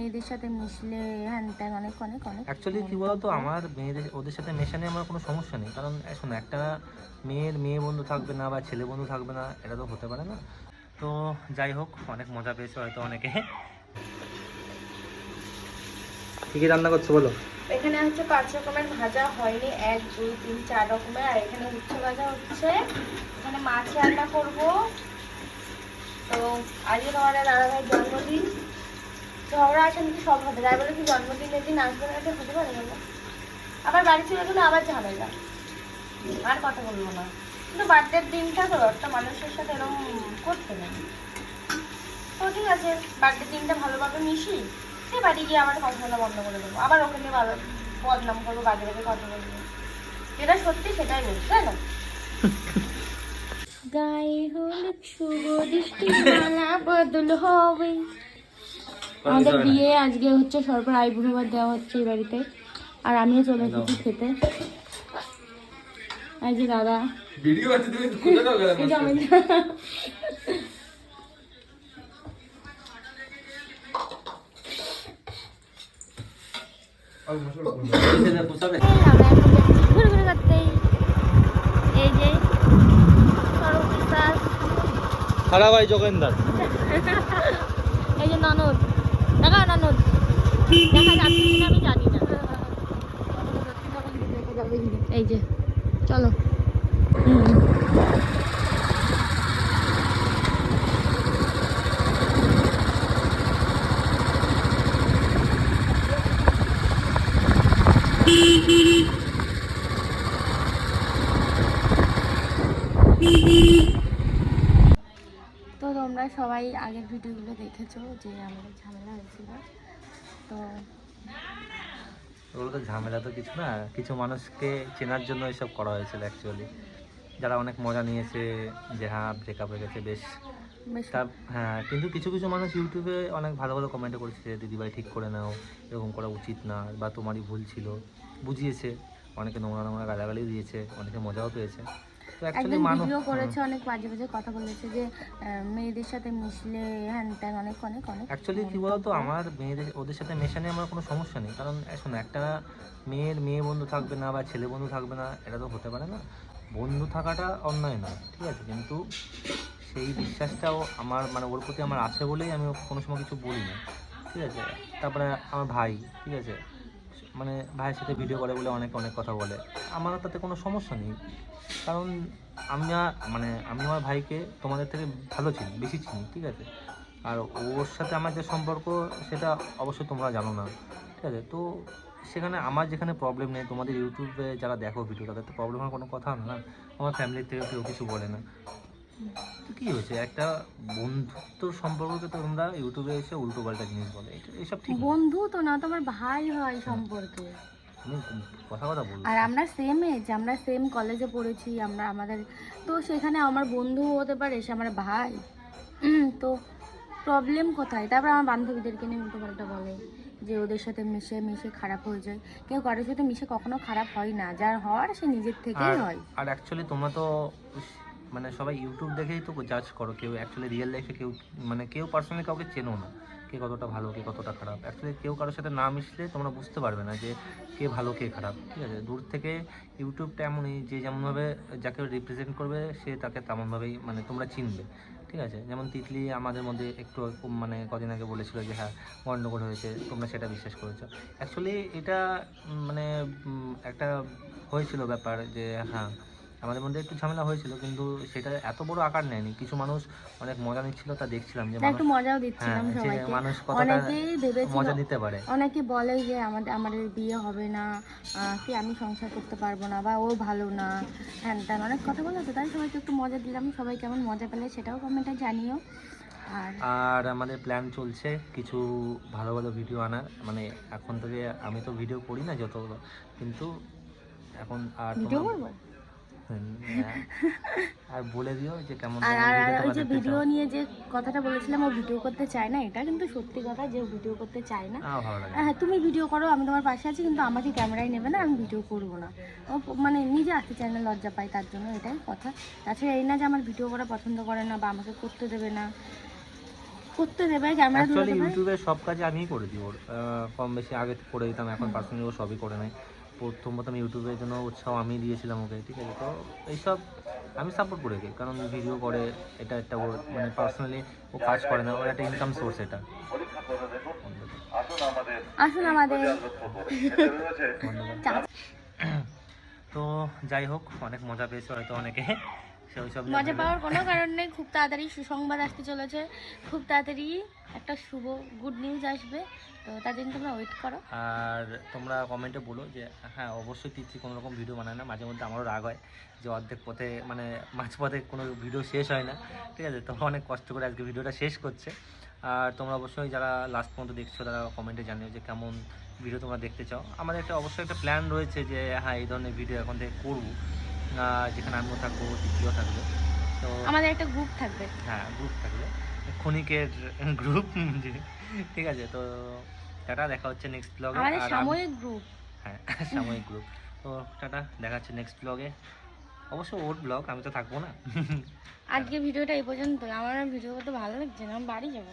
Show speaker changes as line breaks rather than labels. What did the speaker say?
মেয়েদের সাথে মিশলে হ্যান ত্যান অনেক অনেক অনেক
অ্যাকচুয়ালি কি বলতো আমার মেয়েদের ওদের সাথে মেশানে আমার কোনো সমস্যা নেই। কারণ শোনো একটা মেয়ের মেয়ে বন্ধু থাকবে না বা ছেলে বন্ধু থাকবে না এটা তো হতে পারে না। তো যাই হোক অনেক মজা পেয়েছে হয়তো অনেকে। কি কি রান্না করছ বলো?
এখানে হচ্ছে পাঁচ রকমের ভাজা হয়নি এক দুই তিন চার রকমের। আর এখানে উচ্ছে ভাজা হচ্ছে। এখানে মাছ রান্না করব। তো আজকে তোমাদের জন্মদিন। ঝগড়া নাকি সব হবে তাই বলে কি জন্মদিনের দিন আসবে না, এটা হতে পারে বলো? আবার বাড়ি চলে গেলে আবার ঝামেলা। আর কথা বলব না। কিন্তু বার্থডের দিনটা তো একটা মানুষের সাথে এরকম করতে নেই। তো ঠিক আছে বার্থডের দিনটা ভালোভাবে মিশি, সে বাড়ি গিয়ে আমার কথা বন্ধ করে দেবো। আবার ওখানে ভালো বদনাম করব, বাজে বাজে কথা বলব। যেটা সত্যি সেটাই বলছি তাই না? গায়ে হলুদ শুভ দৃষ্টি মালা বদল হবে। আমাদের বিয়ে আজকে হচ্ছে সরকার আইবুড়োবার দেওয়া হচ্ছে এই বাড়িতে। আর আমিও চলে এসেছি খেতে। এই যে দাদা।
ভিডিও আছে তুমি
এই যে
ভাই যোগেন্দার
এই যে ননদ দেখা ননদ আমি জানি না এই যে, চলো। তো তোমরা সবাই আগের ভিডিওগুলো দেখেছ যে আমাদের ঝামেলা হয়েছিল তো।
ওগুলো তো ঝামেলা তো কিছু না কিছু মানুষকে চেনার জন্য এসব করা হয়েছিল অ্যাকচুয়ালি যারা অনেক মজা নিয়েছে যে হ্যাঁ ব্রেকআপ হয়ে গেছে বেশ।
বেশ।
তা হ্যাঁ কিন্তু কিছু কিছু মানুষ ইউটিউবে অনেক ভালো ভালো কমেন্ট করেছে দিদিভাই ঠিক করে নাও এরকম করা উচিত না বা তোমারই ভুল ছিল। বুঝিয়েছে। অনেকে নোংরা নোংরা গালাগালিও দিয়েছে অনেকে মজাও পেয়েছে।
একদিন
মানুষ
ভিডিও করেছে অনেক বাজে বাজে কথা বলেছে যে মেয়েদের সাথে মিশলে হ্যান ত্যান অনেক অনেক অনেক
অ্যাকচুয়ালি কি বলতো আমার মেয়েদের ওদের সাথে মেশানে আমার কোনো সমস্যা নেই। কারণ শোনো একটা মেয়ের মেয়ে বন্ধু থাকবে না বা ছেলে বন্ধু থাকবে না এটা তো হতে পারে না। বন্ধু থাকাটা অন্যায় না ঠিক আছে? কিন্তু সেই বিশ্বাসটাও আমার মানে ওর প্রতি আমার আছে বলেই আমি কোনো সময় কিছু বলি না ঠিক আছে? তারপরে আমার ভাই ঠিক আছে? মানে ভাইয়ের সাথে ভিডিও করে বলে অনেক অনেক কথা বলে। আমার তাতে কোনো সমস্যা নেই। কারণ আমি মানে আমি আমার ভাইকে তোমাদের থেকে ভালো চিনি, বেশি চিনি, ঠিক আছে? আর ওর সাথে আমার যে সম্পর্ক, সেটা অবশ্যই তোমরা জানো না, ঠিক আছে? তো সেখানে আমার যেখানে প্রবলেম নেই, তোমাদের ইউটিউবে যারা দেখো ভিডিও তাদের তো প্রবলেম হওয়ার কোনো কথা না আমার ফ্যামিলির থেকে কেউ কিছু বলে না। কী হয়েছে? একটা বন্ধুত্বর সম্পর্ককে তো তোমরা ইউটিউবে এসে উল্টো পাল্টা জিনিস বলে। এটা এসব ঠিক না।
বন্ধু তো না তোমার ভাই হয় সম্পর্কে।
কথা কথা বলব
আর আমরা সেম এজ আমরা সেম কলেজে পড়েছি আমরা আমাদের তো সেখানে আমার বন্ধু হতে পারে সে আমার ভাই। উম, তো প্রবলেম কোথায়? তারপর আমার বান্ধবীদেরকে নিয়ে উল্টো পাল্টা বলে যে ওদের সাথে মিশে মিশে খারাপ হয়ে যায়। কেউ কারোর সাথে মিশে কখনো খারাপ হয় না। যার হওয়ার সে নিজের থেকেই হয়।
আর অ্যাকচুয়ালি তোমরা তো মানে সবাই ইউটিউব দেখেই তো জাজ করো, কেউ অ্যাকচুয়ালি রিয়েল লাইফে কেউ মানে কেউ পার্সোনালি কাউকে চেনো না, কে কতটা ভালো, কে কতটা খারাপ। অ্যাকচুয়ালি কেউ কারোর সাথে না মিশলে তোমরা বুঝতে পারবে না যে কে ভালো, কে খারাপ, ঠিক আছে? দূর থেকে ইউটিউবটা এমনই, যে যেমনভাবে যাকে রিপ্রেজেন্ট করবে, সে তাকে তেমনভাবেই মানে তোমরা চিনবে, ঠিক আছে? যেমন তিতলি আমাদের মধ্যে একটু মানে কদিন আগে বলেছিল যে হ্যাঁ গণ্ডগোল হয়েছে, তোমরা সেটা বিশ্বাস করেছ। অ্যাকচুয়ালি এটা মানে একটা হয়েছিল ব্যাপার যে হ্যাঁ আমাদের মধ্যে একটু ঝামেলা হয়েছিল কিন্তু সেটা এত বড় আকার নেয়নি। কিছু মানুষ অনেক মজা নিচ্ছিল তা দেখছিলাম যে
একটু মজাও
হ্যাঁ
দিচ্ছিলাম
যে
সবাইকে।
মানুষ কতটা মজা দিতে পারে।
অনেকে বলে যে আমাদের আমাদের বিয়ে হবে না কি আমি সংসার করতে পারব না বা ও ভালো না হ্যান ত্যান অনেক কথা বলে তো তাই সবাইকে একটু মজা দিলাম সবাই কেমন মজা পেলে সেটাও কমেন্টে জানিও। আর
আর আমাদের প্ল্যান চলছে কিছু ভালো ভালো ভিডিও আনার মানে এখন থেকে আমি তো ভিডিও করি না যত কিন্তু এখন আর
ভিডিও
তোমরা-
করব
হুম, হ্যাঁ। আর বলে দিও যে কেমন
আর আর আর
ভিডিও
ওই যে ভিডিও নিয়ে যে কথাটা বলেছিলাম ও ভিডিও করতে চায় না এটা কিন্তু সত্যি কথা যে ভিডিও করতে চায় না। হ্যাঁ তুমি ভিডিও করো আমি তোমার পাশে আছি কিন্তু আমাকে ক্যামেরায় নেবে না আমি ভিডিও করব না। ও মানে নিজে আসতে চায় না লজ্জা পাই তার জন্য এটাই কথা। তাছাড়া এই না যে আমার ভিডিও করা পছন্দ করে না বা আমাকে করতে দেবে না। করতে দেবে ক্যামেরা ধরে
ইউটিউবে সব কাজে আমিই করে দিই ওর কম বেশি আগে করে দিতাম এখন পার্সোনালি ও সবই করে নেয়। প্রথম প্রথম ইউটিউবের জন্য উৎসাহ আমি দিয়েছিলাম ওকে ঠিক আছে? তো এইসব আমি সাপোর্ট করে দিই কারণ ভিডিও করে এটা একটা ওর মানে পার্সোনালি ও কাজ করে না ওর একটা ইনকাম সোর্স এটা।
আসুন আমাদের।
তো যাই হোক অনেক মজা পেয়েছে হয়তো অনেকে।
মজা পাওয়ার কোনো কারণ নেই। খুব তাড়াতাড়ি সুসংবাদ আসতে চলেছে। খুব তাড়াতাড়ি একটা শুভ গুড নিউজ আসবে। তো তার জন্য তোমরা ওয়েট করো।
আর তোমরা কমেন্টে বলো যে হ্যাঁ অবশ্যই তিথি কোনো রকম ভিডিও বানায় না। মাঝে মধ্যে আমারও রাগ হয় যে অর্ধেক পথে মানে মাঝ পথে কোনো ভিডিও শেষ হয় না। ঠিক আছে? তোমরা অনেক কষ্ট করে আজকে ভিডিওটা শেষ করছে। আর তোমরা অবশ্যই যারা লাস্ট পর্যন্ত দেখছ তারা কমেন্টে জানিও যে কেমন ভিডিও তোমরা দেখতে চাও। আমাদের একটা অবশ্যই একটা প্ল্যান রয়েছে যে হ্যাঁ এই ধরনের ভিডিও এখন থেকে করব। যেখানে আমিও থাকব তিথিও থাকবে। তো
আমাদের একটা গ্রুপ থাকবে।
হ্যাঁ গ্রুপ থাকবে। ক্ষণিকের গ্রুপ ঠিক আছে? তো টাটা দেখা হচ্ছে নেক্সট ব্লগে
আমাদের সাময়িক গ্রুপ
হ্যাঁ সাময়িক গ্রুপ তো টাটা দেখা হচ্ছে নেক্সট ব্লগে অবশ্য ওর ব্লগ আমি তো থাকব না।
আজকে ভিডিওটা এই পর্যন্ত আমার ভিডিও করতে ভালো লাগছে না আমি বাড়ি যাব।